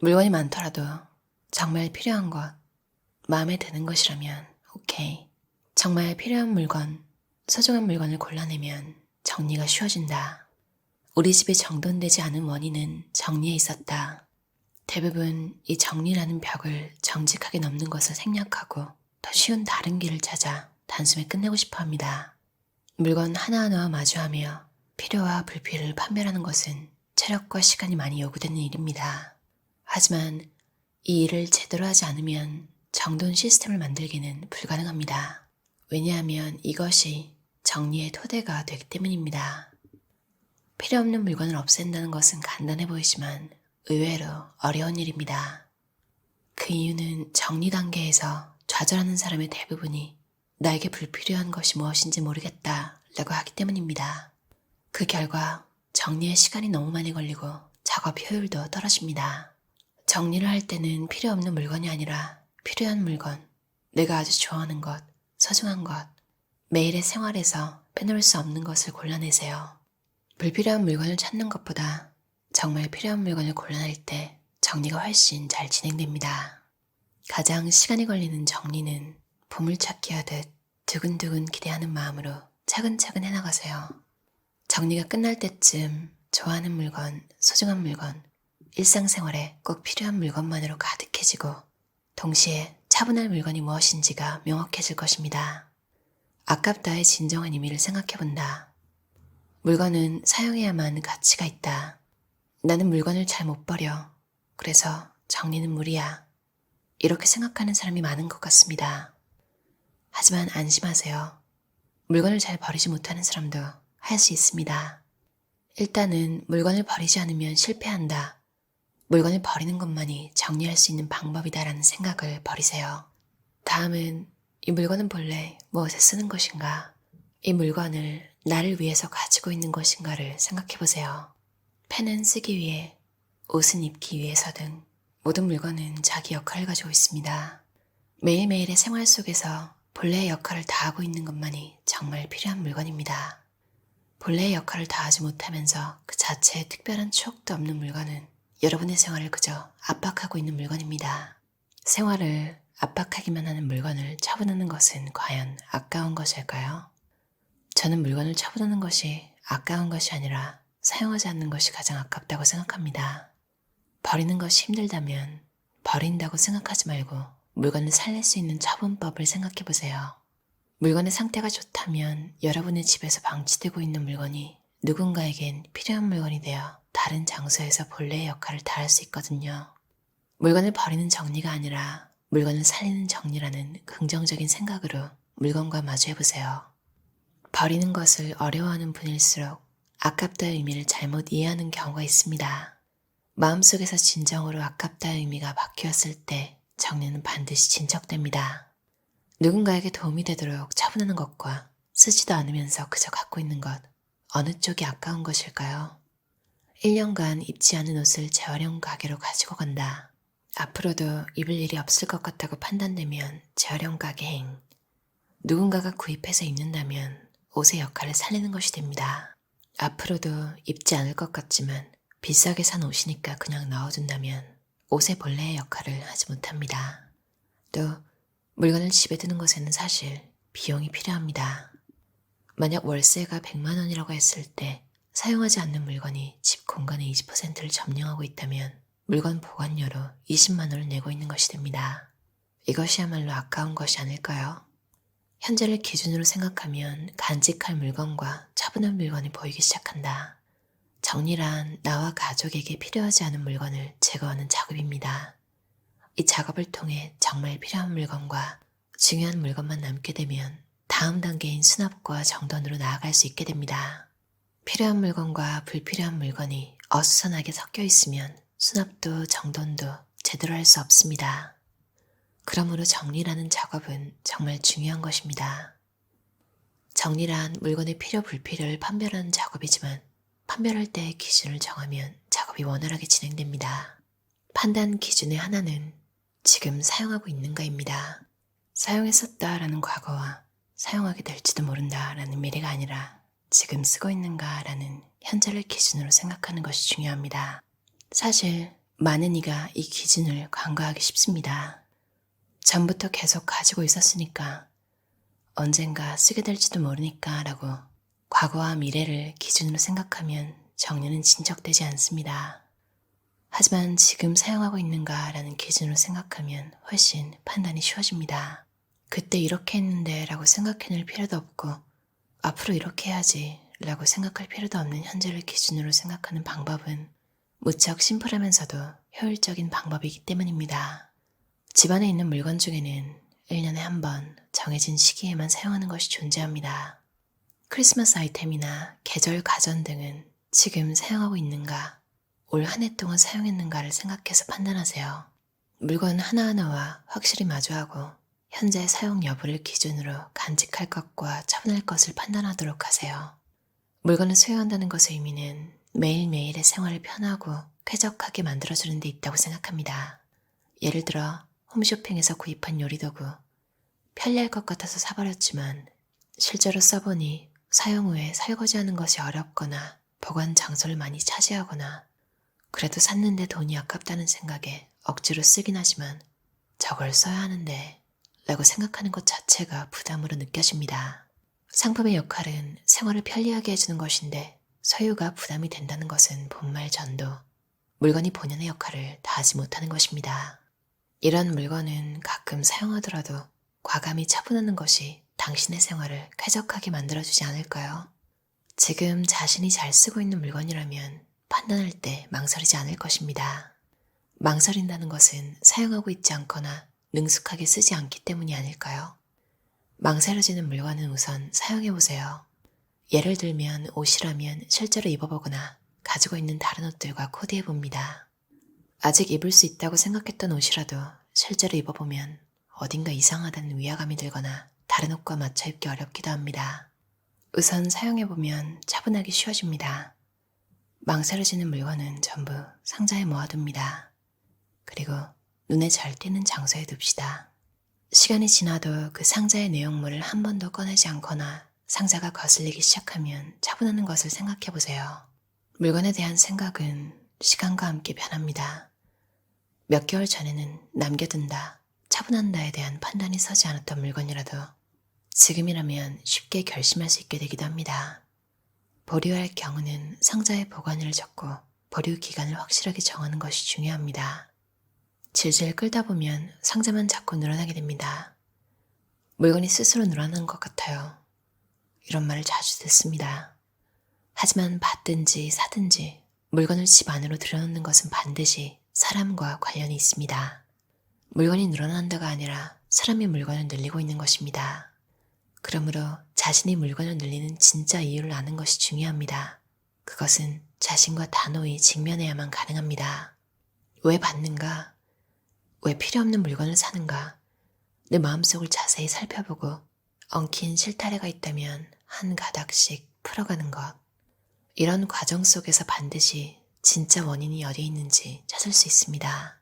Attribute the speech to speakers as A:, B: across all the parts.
A: 물건이 많더라도 정말 필요한 것, 마음에 드는 것이라면 오케이. 정말 필요한 물건, 소중한 물건을 골라내면 정리가 쉬워진다. 우리 집에 정돈되지 않은 원인은 정리에 있었다. 대부분 이 정리라는 벽을 정직하게 넘는 것을 생략하고 더 쉬운 다른 길을 찾아 단숨에 끝내고 싶어 합니다. 물건 하나하나와 마주하며 필요와 불필을 판별하는 것은 체력과 시간이 많이 요구되는 일입니다. 하지만 이 일을 제대로 하지 않으면 정돈 시스템을 만들기는 불가능합니다. 왜냐하면 이것이 정리의 토대가 되기 때문입니다. 필요 없는 물건을 없앤다는 것은 간단해 보이지만 의외로 어려운 일입니다. 그 이유는 정리 단계에서 좌절하는 사람의 대부분이 나에게 불필요한 것이 무엇인지 모르겠다 라고 하기 때문입니다. 그 결과 정리에 시간이 너무 많이 걸리고 작업 효율도 떨어집니다. 정리를 할 때는 필요 없는 물건이 아니라 필요한 물건, 내가 아주 좋아하는 것, 소중한 것, 매일의 생활에서 빼놓을 수 없는 것을 골라내세요. 불필요한 물건을 찾는 것보다 정말 필요한 물건을 골라낼 때 정리가 훨씬 잘 진행됩니다. 가장 시간이 걸리는 정리는 보물찾기 하듯 두근두근 기대하는 마음으로 차근차근 해나가세요. 정리가 끝날 때쯤 좋아하는 물건, 소중한 물건, 일상생활에 꼭 필요한 물건만으로 가득해지고 동시에 차분할 물건이 무엇인지가 명확해질 것입니다. 아깝다의 진정한 의미를 생각해본다. 물건은 사용해야만 가치가 있다. 나는 물건을 잘 못 버려. 그래서 정리는 무리야. 이렇게 생각하는 사람이 많은 것 같습니다. 하지만 안심하세요. 물건을 잘 버리지 못하는 사람도 할 수 있습니다. 일단은 물건을 버리지 않으면 실패한다. 물건을 버리는 것만이 정리할 수 있는 방법이다라는 생각을 버리세요. 다음은 이 물건은 본래 무엇에 쓰는 것인가? 이 물건을 나를 위해서 가지고 있는 것인가를 생각해 보세요. 펜은 쓰기 위해, 옷은 입기 위해서 등 모든 물건은 자기 역할을 가지고 있습니다. 매일매일의 생활 속에서 본래의 역할을 다하고 있는 것만이 정말 필요한 물건입니다. 본래의 역할을 다하지 못하면서 그 자체에 특별한 추억도 없는 물건은 여러분의 생활을 그저 압박하고 있는 물건입니다. 생활을 압박하기만 하는 물건을 처분하는 것은 과연 아까운 것일까요? 저는 물건을 처분하는 것이 아까운 것이 아니라 사용하지 않는 것이 가장 아깝다고 생각합니다. 버리는 것이 힘들다면 버린다고 생각하지 말고 물건을 살릴 수 있는 처분법을 생각해 보세요. 물건의 상태가 좋다면 여러분의 집에서 방치되고 있는 물건이 누군가에겐 필요한 물건이 되어 다른 장소에서 본래의 역할을 다할 수 있거든요. 물건을 버리는 정리가 아니라 물건을 살리는 정리라는 긍정적인 생각으로 물건과 마주해 보세요. 버리는 것을 어려워하는 분일수록 아깝다의 의미를 잘못 이해하는 경우가 있습니다. 마음속에서 진정으로 아깝다의 의미가 바뀌었을 때 정리는 반드시 진척됩니다. 누군가에게 도움이 되도록 처분하는 것과 쓰지도 않으면서 그저 갖고 있는 것, 어느 쪽이 아까운 것일까요? 1년간 입지 않은 옷을 재활용 가게로 가지고 간다. 앞으로도 입을 일이 없을 것 같다고 판단되면 재활용 가게 행. 누군가가 구입해서 입는다면 옷의 역할을 살리는 것이 됩니다. 앞으로도 입지 않을 것 같지만 비싸게 산 옷이니까 그냥 넣어둔다면 옷의 본래의 역할을 하지 못합니다. 또 물건을 집에 두는 것에는 사실 비용이 필요합니다. 만약 월세가 100만 원이라고 했을 때 사용하지 않는 물건이 집 공간의 20%를 점령하고 있다면 물건 보관료로 20만 원을 내고 있는 것이 됩니다. 이것이야말로 아까운 것이 아닐까요? 현재를 기준으로 생각하면 간직할 물건과 차분한 물건이 보이기 시작한다. 정리란 나와 가족에게 필요하지 않은 물건을 제거하는 작업입니다. 이 작업을 통해 정말 필요한 물건과 중요한 물건만 남게 되면 다음 단계인 수납과 정돈으로 나아갈 수 있게 됩니다. 필요한 물건과 불필요한 물건이 어수선하게 섞여 있으면 수납도 정돈도 제대로 할 수 없습니다. 그러므로 정리라는 작업은 정말 중요한 것입니다. 정리란 물건의 필요 불필요를 판별하는 작업이지만 판별할 때의 기준을 정하면 작업이 원활하게 진행됩니다. 판단 기준의 하나는 지금 사용하고 있는가입니다. 사용했었다라는 과거와 사용하게 될지도 모른다라는 미래가 아니라 지금 쓰고 있는가라는 현재를 기준으로 생각하는 것이 중요합니다. 사실 많은 이가 이 기준을 간과하기 쉽습니다. 전부터 계속 가지고 있었으니까 언젠가 쓰게 될지도 모르니까 라고 과거와 미래를 기준으로 생각하면 정리는 진척되지 않습니다. 하지만 지금 사용하고 있는가 라는 기준으로 생각하면 훨씬 판단이 쉬워집니다. 그때 이렇게 했는데 라고 생각해낼 필요도 없고 앞으로 이렇게 해야지 라고 생각할 필요도 없는 현재를 기준으로 생각하는 방법은 무척 심플하면서도 효율적인 방법이기 때문입니다. 집안에 있는 물건 중에는 1년에 한 번 정해진 시기에만 사용하는 것이 존재합니다. 크리스마스 아이템이나 계절 가전 등은 지금 사용하고 있는가, 올 한 해 동안 사용했는가를 생각해서 판단하세요. 물건 하나하나와 확실히 마주하고 현재 사용 여부를 기준으로 간직할 것과 처분할 것을 판단하도록 하세요. 물건을 소유한다는 것의 의미는 매일매일의 생활을 편하고 쾌적하게 만들어주는 데 있다고 생각합니다. 예를 들어 홈쇼핑에서 구입한 요리도구, 편리할 것 같아서 사버렸지만 실제로 써보니 사용 후에 설거지하는 것이 어렵거나 보관 장소를 많이 차지하거나 그래도 샀는데 돈이 아깝다는 생각에 억지로 쓰긴 하지만 저걸 써야 하는데 라고 생각하는 것 자체가 부담으로 느껴집니다. 상품의 역할은 생활을 편리하게 해주는 것인데 소유가 부담이 된다는 것은 본말 전도 물건이 본연의 역할을 다하지 못하는 것입니다. 이런 물건은 가끔 사용하더라도 과감히 처분하는 것이 당신의 생활을 쾌적하게 만들어주지 않을까요? 지금 자신이 잘 쓰고 있는 물건이라면 판단할 때 망설이지 않을 것입니다. 망설인다는 것은 사용하고 있지 않거나 능숙하게 쓰지 않기 때문이 아닐까요? 망설여지는 물건은 우선 사용해보세요. 예를 들면 옷이라면 실제로 입어보거나 가지고 있는 다른 옷들과 코디해봅니다. 아직 입을 수 있다고 생각했던 옷이라도 실제로 입어보면 어딘가 이상하다는 위화감이 들거나 다른 옷과 맞춰 입기 어렵기도 합니다. 우선 사용해보면 차분하기 쉬워집니다. 망설여지는 물건은 전부 상자에 모아둡니다. 그리고 눈에 잘 띄는 장소에 둡시다. 시간이 지나도 그 상자의 내용물을 한 번도 꺼내지 않거나 상자가 거슬리기 시작하면 차분하는 것을 생각해 보세요. 물건에 대한 생각은 시간과 함께 변합니다. 몇 개월 전에는 남겨둔다, 차분한다에 대한 판단이 서지 않았던 물건이라도 지금이라면 쉽게 결심할 수 있게 되기도 합니다. 보류할 경우는 상자의 보관을 적고 보류 기간을 확실하게 정하는 것이 중요합니다. 질질 끌다 보면 상자만 자꾸 늘어나게 됩니다. 물건이 스스로 늘어나는 것 같아요. 이런 말을 자주 듣습니다. 하지만 받든지 사든지 물건을 집 안으로 들여놓는 것은 반드시 사람과 관련이 있습니다. 물건이 늘어난다가 아니라 사람이 물건을 늘리고 있는 것입니다. 그러므로 자신이 물건을 늘리는 진짜 이유를 아는 것이 중요합니다. 그것은 자신과 단호히 직면해야만 가능합니다. 왜 받는가? 왜 필요 없는 물건을 사는가? 내 마음속을 자세히 살펴보고 엉킨 실타래가 있다면 한 가닥씩 풀어가는 것. 이런 과정 속에서 반드시 진짜 원인이 어디 있는지 찾을 수 있습니다.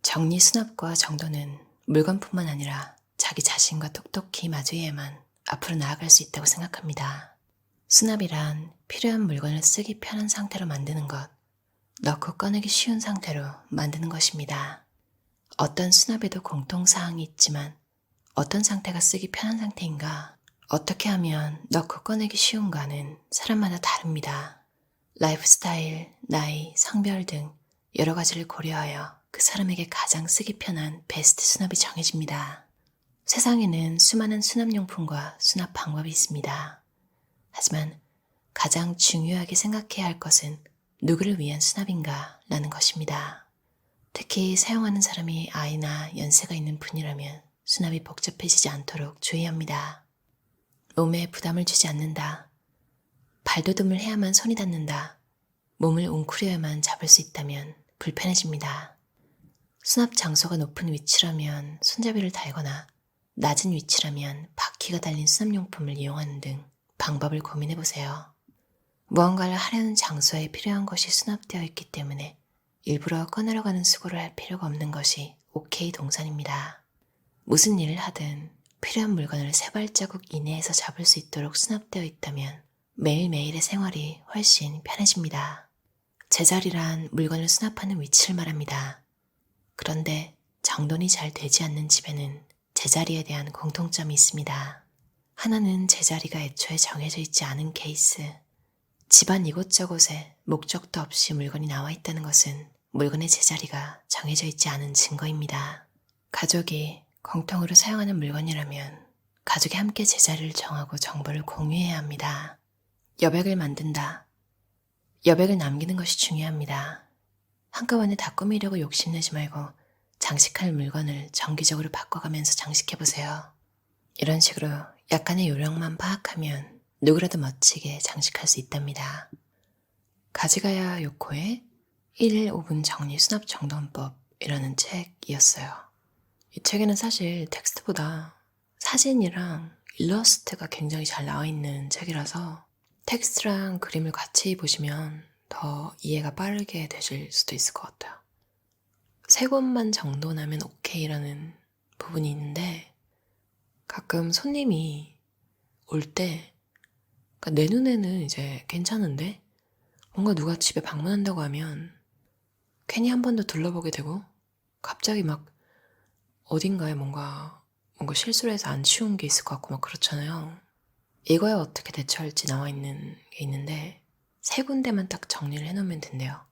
A: 정리 수납과 정도는 물건뿐만 아니라 자기 자신과 똑똑히 마주해야만 앞으로 나아갈 수 있다고 생각합니다. 수납이란 필요한 물건을 쓰기 편한 상태로 만드는 것, 넣고 꺼내기 쉬운 상태로 만드는 것입니다. 어떤 수납에도 공통사항이 있지만 어떤 상태가 쓰기 편한 상태인가, 어떻게 하면 넣고 꺼내기 쉬운가는 사람마다 다릅니다. 라이프 스타일, 나이, 성별 등 여러 가지를 고려하여 그 사람에게 가장 쓰기 편한 베스트 수납이 정해집니다. 세상에는 수많은 수납용품과 수납 방법이 있습니다. 하지만 가장 중요하게 생각해야 할 것은 누구를 위한 수납인가 라는 것입니다. 특히 사용하는 사람이 아이나 연세가 있는 분이라면 수납이 복잡해지지 않도록 주의합니다. 몸에 부담을 주지 않는다. 발도듬을 해야만 손이 닿는다. 몸을 웅크려야만 잡을 수 있다면 불편해집니다. 수납 장소가 높은 위치라면 손잡이를 달거나 낮은 위치라면 바퀴가 달린 수납용품을 이용하는 등 방법을 고민해 보세요. 무언가를 하려는 장소에 필요한 것이 수납되어 있기 때문에 일부러 꺼내러 가는 수고를 할 필요가 없는 것이 오케이 동산입니다. 무슨 일을 하든 필요한 물건을 세 발자국 이내에서 잡을 수 있도록 수납되어 있다면 매일매일의 생활이 훨씬 편해집니다. 제자리란 물건을 수납하는 위치를 말합니다. 그런데 정돈이 잘 되지 않는 집에는 제자리에 대한 공통점이 있습니다. 하나는 제자리가 애초에 정해져 있지 않은 케이스. 집안 이곳저곳에 목적도 없이 물건이 나와 있다는 것은 물건의 제자리가 정해져 있지 않은 증거입니다. 가족이 공통으로 사용하는 물건이라면 가족이 함께 제자리를 정하고 정보를 공유해야 합니다. 여백을 만든다. 여백을 남기는 것이 중요합니다. 한꺼번에 다 꾸미려고 욕심내지 말고 장식할 물건을 정기적으로 바꿔가면서 장식해보세요. 이런 식으로 약간의 요령만 파악하면 누구라도 멋지게 장식할 수 있답니다. 가지가야 요코의 1일 5분 정리 수납 정돈법이라는 책이었어요. 이 책에는 사실 텍스트보다 사진이랑 일러스트가 굉장히 잘 나와 있는 책이라서 텍스트랑 그림을 같이 보시면 더 이해가 빠르게 되실 수도 있을 것 같아요. 세 곳만 정돈하면 오케이라는 부분이 있는데 가끔 손님이 올 때 내 눈에는 이제 괜찮은데 뭔가 누가 집에 방문한다고 하면 괜히 한 번 더 둘러보게 되고 갑자기 막 어딘가에 뭔가 뭔가 실수를 해서 안 치운 게 있을 것 같고 막 그렇잖아요. 이거에 어떻게 대처할지 나와 있는 게 있는데 세 군데만 딱 정리를 해놓으면 된대요.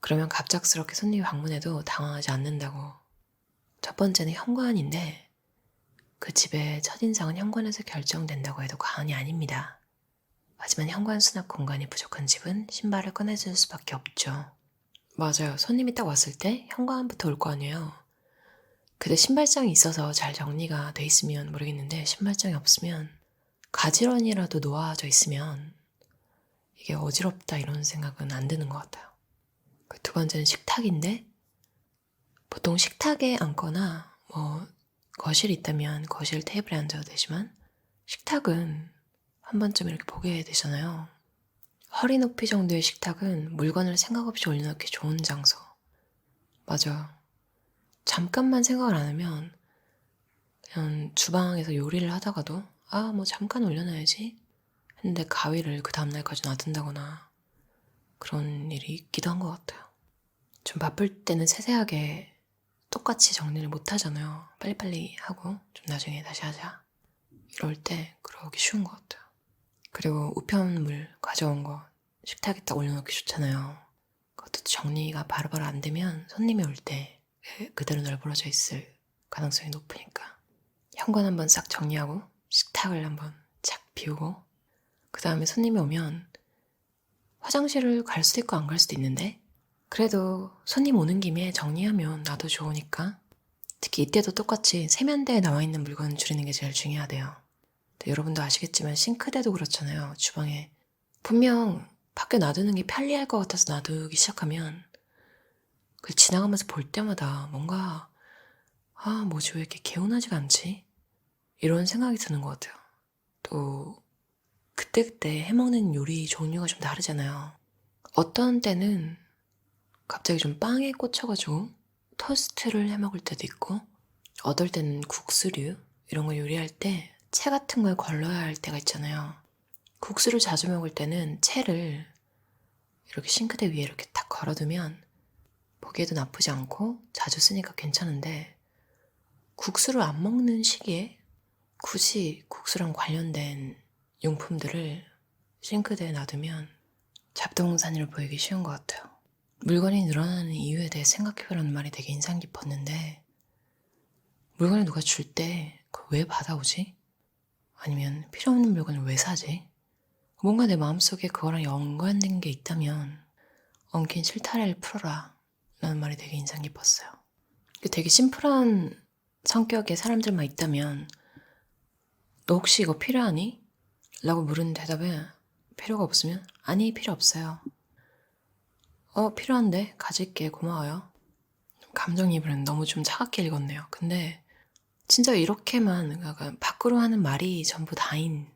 A: 그러면 갑작스럽게 손님이 방문해도 당황하지 않는다고. 첫 번째는 현관인데 그 집의 첫인상은 현관에서 결정된다고 해도 과언이 아닙니다. 하지만 현관 수납 공간이 부족한 집은 신발을 꺼내줄 수밖에 없죠. 맞아요. 손님이 딱 왔을 때 현관부터 올 거 아니에요. 근데 신발장이 있어서 잘 정리가 돼 있으면 모르겠는데 신발장이 없으면 가지런이라도 놓아져 있으면 이게 어지럽다 이런 생각은 안 드는 것 같아요. 그 두 번째는 식탁인데 보통 식탁에 앉거나 뭐 거실이 있다면 거실 테이블에 앉아도 되지만 식탁은 한 번쯤 이렇게 보게 되잖아요. 허리 높이 정도의 식탁은 물건을 생각 없이 올려놓기 좋은 장소. 맞아. 잠깐만 생각을 안 하면 그냥 주방에서 요리를 하다가도 아, 뭐 잠깐 올려놔야지 했는데 가위를 그 다음날까지 놔둔다거나 그런 일이 있기도 한 것 같아요. 좀 바쁠 때는 세세하게 똑같이 정리를 못 하잖아요. 빨리빨리 하고 좀 나중에 다시 하자. 이럴 때 그러기 쉬운 것 같아요. 그리고 우편물 가져온 거 식탁에 딱 올려놓기 좋잖아요. 그것도 정리가 바로바로 안 되면 손님이 올 때 그대로 널브러져 있을 가능성이 높으니까. 현관 한번 싹 정리하고 식탁을 한번 착 비우고 그 다음에 손님이 오면 화장실을 갈 수도 있고 안 갈 수도 있는데 그래도 손님 오는 김에 정리하면 나도 좋으니까 특히 이때도 똑같이 세면대에 나와 있는 물건 줄이는 게 제일 중요하대요. 근데 여러분도 아시겠지만 싱크대도 그렇잖아요. 주방에 분명 밖에 놔두는 게 편리할 것 같아서 놔두기 시작하면 그 지나가면서 볼 때마다 뭔가 아 뭐지 왜 이렇게 개운하지가 않지? 이런 생각이 드는 것 같아요. 또 그때그때 해먹는 요리 종류가 좀 다르잖아요. 어떤 때는 갑자기 좀 빵에 꽂혀가지고 토스트를 해먹을 때도 있고 어떨 때는 국수류 이런 거 요리할 때 채 같은 걸 걸러야 할 때가 있잖아요. 국수를 자주 먹을 때는 채를 이렇게 싱크대 위에 이렇게 딱 걸어두면 보기에도 나쁘지 않고 자주 쓰니까 괜찮은데 국수를 안 먹는 시기에 굳이 국수랑 관련된 용품들을 싱크대에 놔두면 잡동사니로 보이기 쉬운 것 같아요. 물건이 늘어나는 이유에 대해 생각해보라는 말이 되게 인상 깊었는데 물건을 누가 줄 때 그걸 왜 받아오지? 아니면 필요 없는 물건을 왜 사지? 뭔가 내 마음속에 그거랑 연관된 게 있다면 엉킨 실타래를 풀어라 라는 말이 되게 인상 깊었어요. 되게 심플한 성격의 사람들만 있다면 너 혹시 이거 필요하니? 라고 물은 대답에 필요가 없으면 아니 필요 없어요. 어 필요한데 가질게 고마워요. 감정이입은 너무 좀 차갑게 읽었네요. 근데 진짜 이렇게만 약간 밖으로 하는 말이 전부 다인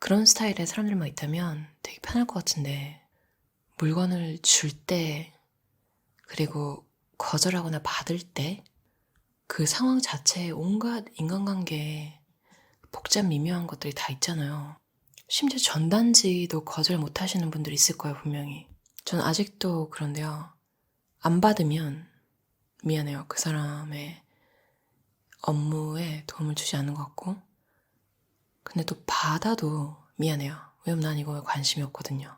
A: 그런 스타일의 사람들만 있다면 되게 편할 것 같은데 물건을 줄 때 그리고 거절하거나 받을 때 그 상황 자체에 온갖 인간관계에 복잡 미묘한 것들이 다 있잖아요. 심지어 전단지도 거절 못 하시는 분들이 있을 거예요, 분명히. 전 아직도 그런데요. 안 받으면 미안해요. 그 사람의 업무에 도움을 주지 않는 것 같고. 근데 또 받아도 미안해요. 왜냐면 난 이거에 관심이 없거든요.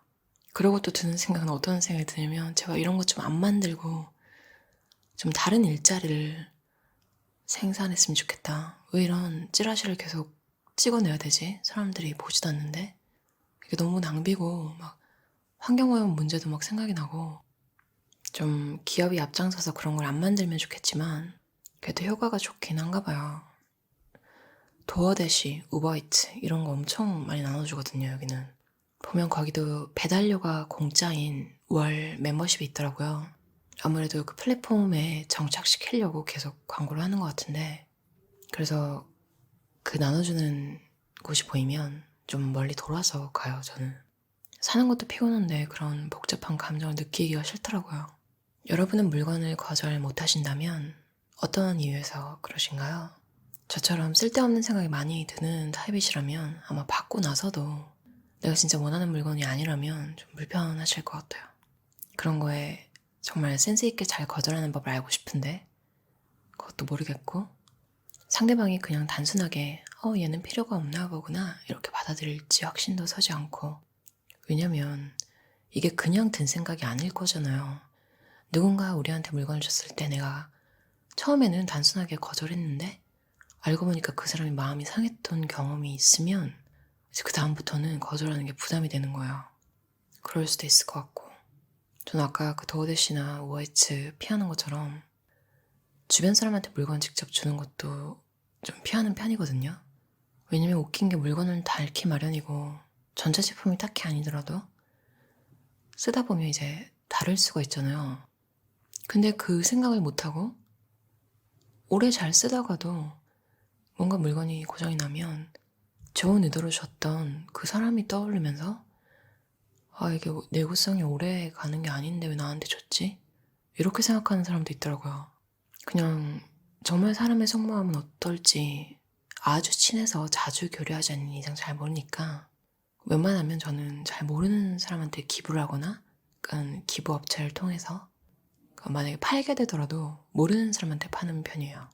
A: 그러고 또 드는 생각은 어떤 생각이 드냐면 제가 이런 것 좀 안 만들고 좀 다른 일자리를 생산했으면 좋겠다. 왜 이런 찌라시를 계속 찍어내야 되지? 사람들이 보지도 않는데. 이게 너무 낭비고 막 환경오염 문제도 막 생각이 나고 좀 기업이 앞장서서 그런 걸 안 만들면 좋겠지만 그래도 효과가 좋긴 한가 봐요. 도어대시, 우버이츠 이런 거 엄청 많이 나눠주거든요 여기는. 보면 거기도 배달료가 공짜인 월 멤버십이 있더라고요. 아무래도 그 플랫폼에 정착시키려고 계속 광고를 하는 것 같은데 그래서 그 나눠주는 곳이 보이면 좀 멀리 돌아서 가요 저는. 사는 것도 피곤한데 그런 복잡한 감정을 느끼기가 싫더라고요. 여러분은 물건을 거절 못 하신다면 어떤 이유에서 그러신가요? 저처럼 쓸데없는 생각이 많이 드는 타입이시라면 아마 받고 나서도 내가 진짜 원하는 물건이 아니라면 좀 불편하실 것 같아요. 그런 거에 정말 센스있게 잘 거절하는 법을 알고 싶은데 그것도 모르겠고 상대방이 그냥 단순하게 어 얘는 필요가 없나 보구나 이렇게 받아들일지 확신도 서지 않고 왜냐면 이게 그냥 든 생각이 아닐 거잖아요. 누군가 우리한테 물건을 줬을 때 내가 처음에는 단순하게 거절했는데 알고 보니까 그 사람이 마음이 상했던 경험이 있으면 이제 그 다음부터는 거절하는 게 부담이 되는 거예요. 그럴 수도 있을 것 같고. 저는 아까 그 도어대시나 우아이츠 피하는 것처럼 주변 사람한테 물건 직접 주는 것도 좀 피하는 편이거든요. 왜냐면 웃긴 게 물건은 다 잃기 마련이고 전자 제품이 딱히 아니더라도 쓰다 보면 이제 다를 수가 있잖아요. 근데 그 생각을 못하고 오래 잘 쓰다가도 뭔가 물건이 고장이 나면 좋은 의도로 줬던 그 사람이 떠오르면서 아 이게 내구성이 오래 가는 게 아닌데 왜 나한테 줬지? 이렇게 생각하는 사람도 있더라고요. 그냥 정말 사람의 속마음은 어떨지 아주 친해서 자주 교류하지 않는 이상 잘 모르니까 웬만하면 저는 잘 모르는 사람한테 기부를 하거나 약간 기부 업체를 통해서 만약에 팔게 되더라도 모르는 사람한테 파는 편이에요.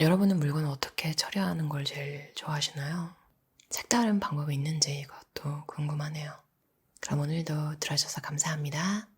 A: 여러분은 물건을 어떻게 처리하는 걸 제일 좋아하시나요? 색다른 방법이 있는지 그것도 궁금하네요. 그럼 오늘도 들어주셔서 감사합니다.